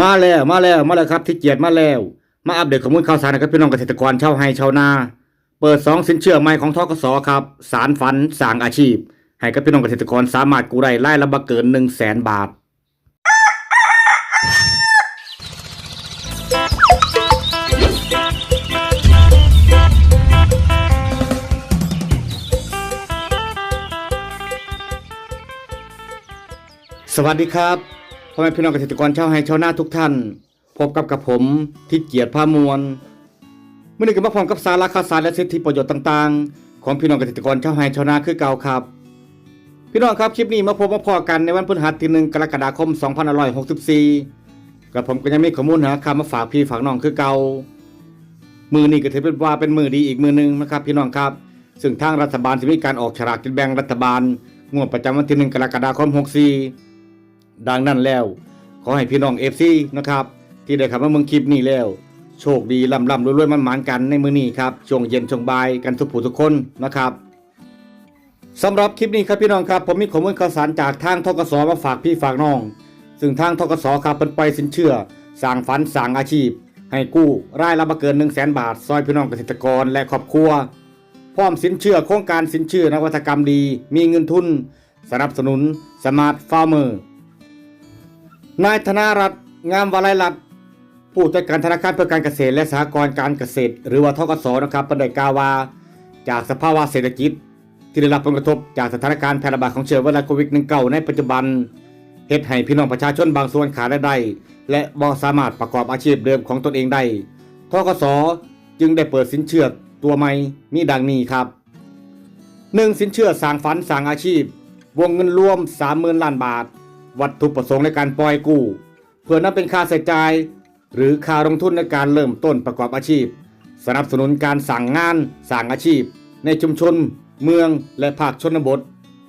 มาแล้วมาแล้วมาแล้วครับที่เกียรติมาแล้ว มาอัปเดตข้อมูลข่าวสารนะครับพี่น้องเกษตรกรชาวไร่ชาวนา เปิดสองสินเชื่อใหม่ของทกสครับสารฝันสร้างอาชีพ ให้กับพี่น้องเกษตรกรสามารถกู้ได้ไล่ละบ่เกิน1 0 0 0 0แสนบาทสวัสดีครับ พ่อแม่พี่น้องเกษตรกรชาวไร่ชาวนาทุกท่าน พบกับกับผมทิศเกียรติพามวลเมื่อนี้ก็มาพร้อมกับสาระข่าวสารและสิทธิประโยชน์ต่างๆ ของพี่น้องเกษตรกรชาวไร่ชาวนาคือเก่าครับ พี่น้องครับคลิปนี้มาพบมาพอกันในวันพฤหัสที่หนึ่งกรกฎาคม2564กับผมก็ยังมีข้อมูลหาคำมาฝากพี่ฝากน้องคือเก่ามือนี้ก็ถือเป็นว่าเป็นมือดีอีกมือหนึงนะครับ พี่น้องครับ ซึ่งทางรัฐบาลจะมีการออกฉลากกินแบ่งรัฐบาลงวดประจำวันที่หนึ่งกรกฎาคม 64 ดังนั้นแล้ว ขอให้พี่น้องเอฟซีนะครับ ที่ได้ข้ามาเมืองคลิปนี้แล้ว โชคดีลำลำรวยๆมันหมันกันในมือนี้ครับช่วงเย็นช่วงบ่ายกันทุกผู้ทุกคนนะครับสำหรับคลิปนี้ครับพี่น้องครับ ผมมีข้อมูลข่าวสารจากทางทกสมาฝากพี่ฝากน้อง ซึ่งทางทกสครับเป็นไปสินเชื่อสร้างฝันสร้างอาชีพ ให้กู้รายละบ่เกิน1 0 0 0 0แบาท ซอยพี่น้องเกษตรกรและครอบครัว พร้อมสินเชื่อโครงการสินเชื่อนวัตกรรมดี มีเงินทุน สนับสนุนสมาร์ทฟาร์มเมอร์ นายธนารัตน์งามวลัยรัตน์ผู้จัดการธนาคารเพื่อการเกษตรและสหกรณ์การเกษตร หรือว่าทกสนะครับประเดกาวว่าจากสภาวะเศรษฐกิจ ที่ได้รับผลกระทบจากสถานการณ์แพร่ระบาดของเชื้อไวรัสโควิด -19 ในปัจจุบันเฮ็ดให้พี่น้องประชาชนบางส่วนขาดรายได้ และบ่สามารถประกอบอาชีพเดิมของตนเองได้ทกสจึงได้เปิดสินเชื่อตัวใหม่มีดังนี้ครับ 1. สินเชื่อสร้างฝันสร้างอาชีพ วงเงินรวม 30,000 ล้านบาท วัตถุประสงค์ในการปล่อยกู้ เพื่อนำเป็นค่าใช้จ่าย หรือค่าลงทุนในการเริ่มต้นประกอบอาชีพ สนับสนุนการสั่งงานสร้างอาชีพ ในชุมชน เมือง และภาคชนบท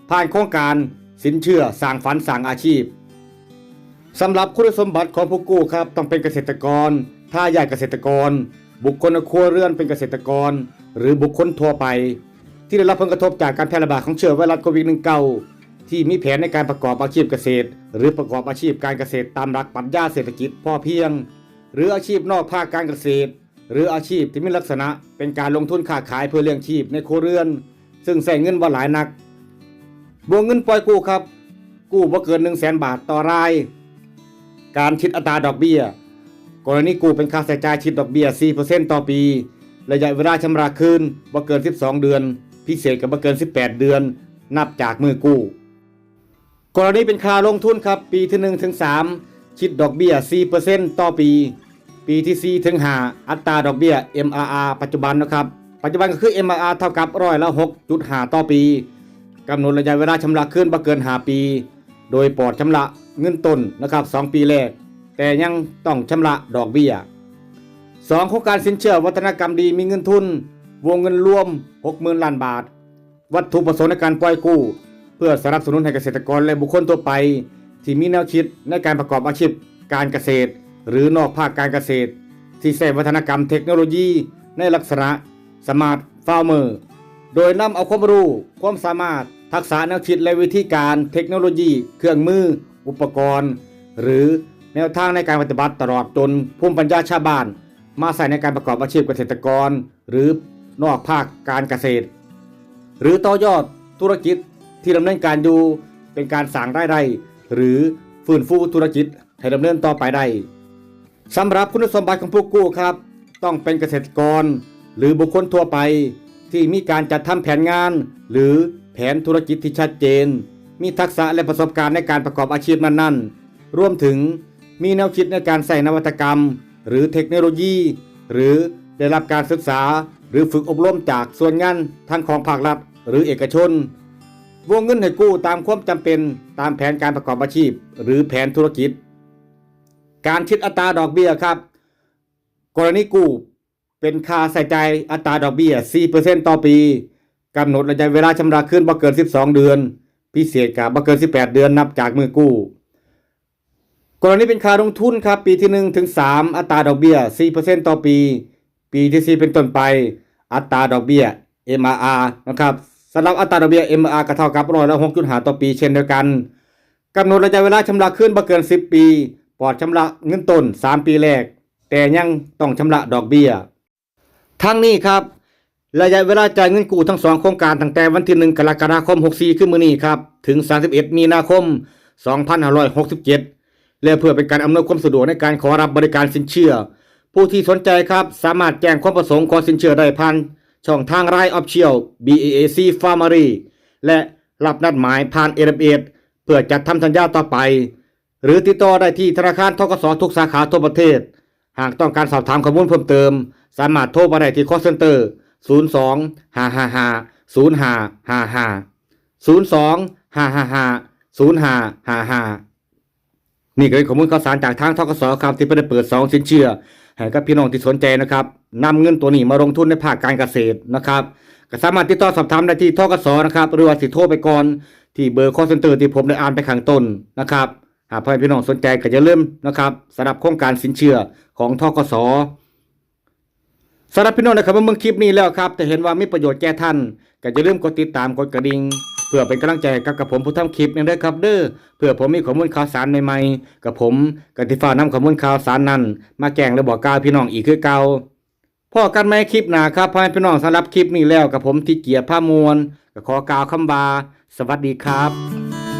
ผ่านโครงการสินเชื่อสร้างฝันสร้างอาชีพสำหรับคุณสมบัติของผู้กู้ครับต้องเป็นเกษตรกรถ้าญาติเกษตรกร บุคคลในครัวเรือนเป็นเกษตรกร หรือบุคคลทั่วไป ที่ได้รับผลกระทบจากการแพร่ระบาดของเชื้อไวรัสโควิด -19 ที่มีแผนในการประกอบอาชีพเกษตร หรือประกอบอาชีพการเกษตรตามหลักปรัชญาเศรษฐกิจพอเพียง หรืออาชีพนอกภาคการเกษตร หรืออาชีพที่มีลักษณะเป็นการลงทุนค้าขายเพื่อเลี้ยงชีพในครัวเรือน ซึ่งใส่เงินว่าหลายนักบวกเงินปล่อยกู้ครับ กู้บ่เกิน1 0 0 0 0แบาทต่อราย การคิดอัตราดอกเบี้ย กรณีกู้เป็นค่าใช้จ่ายคิดดอกเบี้ย 4%ต่อปี ระยะเวลาชำระคืนบ่เกิน 12 เดือน พิเศษกับบ่เกิน 18 เดือน นับจากมือกู้ กรณีเป็นค่าลงทุนครับ ปีที่1ถึง3คิดดอกเบี้ย 4%ต่อปี ปีที่4ถึง5อัตราดอกเบี้ย MRR ปัจจุบันนะครับ ปัจจุบันก็คือ MRR เท่ากับร้อยละ6.5 ต่อปีกำหนดระยะเวลาชำระคืนบ่เกิน 5 ปี โดยปลอดชำระเงินต้นนะครับ 2 ปีแรก แต่ยังต้องชำระดอกเบี้ยสองโครงการสินเชื่อวัฒนกรรมดีมีเงินทุน วงเงินรวม 60,000 ล้านบาท วัตถุประสงค์ในการปล่อยกู้ พื่อสนับสนุนให้เกษตรกรและบุคคลทั่วไป ที่มีแนวคิดในการประกอบอาชีพการเกษตร หรือนอกภาคการเกษตร ที่ใช้วัฒนกรรมเทคโนโลยี ในลักษณะสมาร์ทฟาร์มเมอร์โดยนำเอาความรู้ความสามารถทักษะแนวคิดและวิธีการเทคโนโลยี เครื่องมือ อุปกรณ์ หรือแนวทางในการปฏิบัติตลอดจนภูมิปัญญาชาวบ้าน มาใส่ในการประกอบอาชีพเกษตรกร หรือนอกภาคการเกษตร หรือต่อยอดธุรกิจ ที่ดำเนินการอยู่เป็นการสร้างรายได้หรือฟื้นฟูธุรกิจให้ดำเนินต่อไปได้สำหรับคุณสมบัติของผู้กู้ครับ ต้องเป็นเกษตรกร หรือบุคคลทั่วไป ที่มีการจัดทำแผนงาน หรือแผนธุรกิจที่ชัดเจน มีทักษะและประสบการณ์ในการประกอบอาชีพนั้นๆ รวมถึงมีแนวคิดในการใส่นวัตกรรม หรือเทคโนโลยี หรือได้รับการศึกษา หรือฝึกอบรมจากส่วนงานทั้งของภาครัฐ หรือเอกชน วงเงินให้กู้ตามความจำเป็นตามแผนการประกอบอาชีพ หรือแผนธุรกิจ การคิดอัตราดอกเบี้ยครับ กรณีกู้เป็นค่าใส่ใจอัตราดอกเบี้ย 4%ต่อปีกำหนดระยะเวลาชำระคืนบ่เกิน 12 เดือน พิเศษกับบ่เกิน 18 เดือนนับจากมือกู้ กรณีเป็นค่าลงทุนครับ ปีที่ 1 ถึง 3 อัตราดอกเบี้ย 4%ต่อปี ปีที่ 4 เป็นต้นไป อัตราดอกเบี้ย MRR นะครับ สำหรับอัตราดอกเบี้ย MRR ก็เท่ากับร้อยละ6.5ต่อปีเช่นเดียวกันกำหนดระยะเวลาชำระคืนบ่เกิน 10 ปี ปลอดชำระเงินต้น 3 ปีแรก แต่ยังต้องชำระดอกเบี้ย ทั้งนี้ครับ ระยะเวลาจ่ายเงินกู้ทั้งสองโครงการตั้งแต่วันที่ 1 กรกฎาคม 64คือมื้อนี้ครับ ถึง 31 มีนาคม 2567 และเพื่อเป็นการอำนวยความสะดวกในการขอรับบริการสินเชื่อ ผู้ที่สนใจครับสามารถแจ้งความประสงค์ขอสินเชื่อได้ผ่าน ช่องทางไลน์ออฟเชียล BAC Farmery และรับนัดหมายผ่านเอ m เเพื่อจัดทำสัญญาต่อไป หรือติดต่อได้ที่ธนาคารทกสทุกสาขาทั่วประเทศ หากต้องการสอบถามข้อมูลเพิ่มเติม สามารถโทรมาได้ที่ call center 02 555 0555 02 555 0555นี่ก็เป็นข้อมูลข่าวสารจากทางทกสครับที่ได้เปิดสองสินเชื่อ ให้กับพี่น้องที่สนใจนะครับนำเงินตัวนี้มาลงทุนในภาคการเกษตรนะครับก็สามารถติดต่อสอบถามได้ที่ทกสนะครับหรือว่าสิโทรไปก่อนที่เบอร์ call center ที่ผมได้อ่านไปข้างต้นนะครับหากพ่อแม่พี่น้องสนใจก็อย่าลืมนะครับสำหรับโครงการสินเชื่อของทกสสำหรับพี่น้องนะครับเมื่อคลิปนี้แล้วครับแต่เห็นว่ามีประโยชน์แก่ท่านก็อย่าลืมกดติดตามกดกระดิ่ง เพื่อเป็นกำลังใจกับกับผมผู้ทำคลิปนี่ด้อครับเด้อเพื่อผมมีข้อมูลข่าวสารใหม่ๆกับผมกติฟ้านำข้อมูลข่าวสารนั้น มาแจ้งและบอกกล่าวพี่น้องอีกคือเก่าพ่อกันไหมคลิปหนาครับพ่อแม่พี่น้องสำหรับคลิปนี้แล้วกับผมที่เกียรติผ้ามวลก็ขอกล่าวคำบา สวัสดีครับ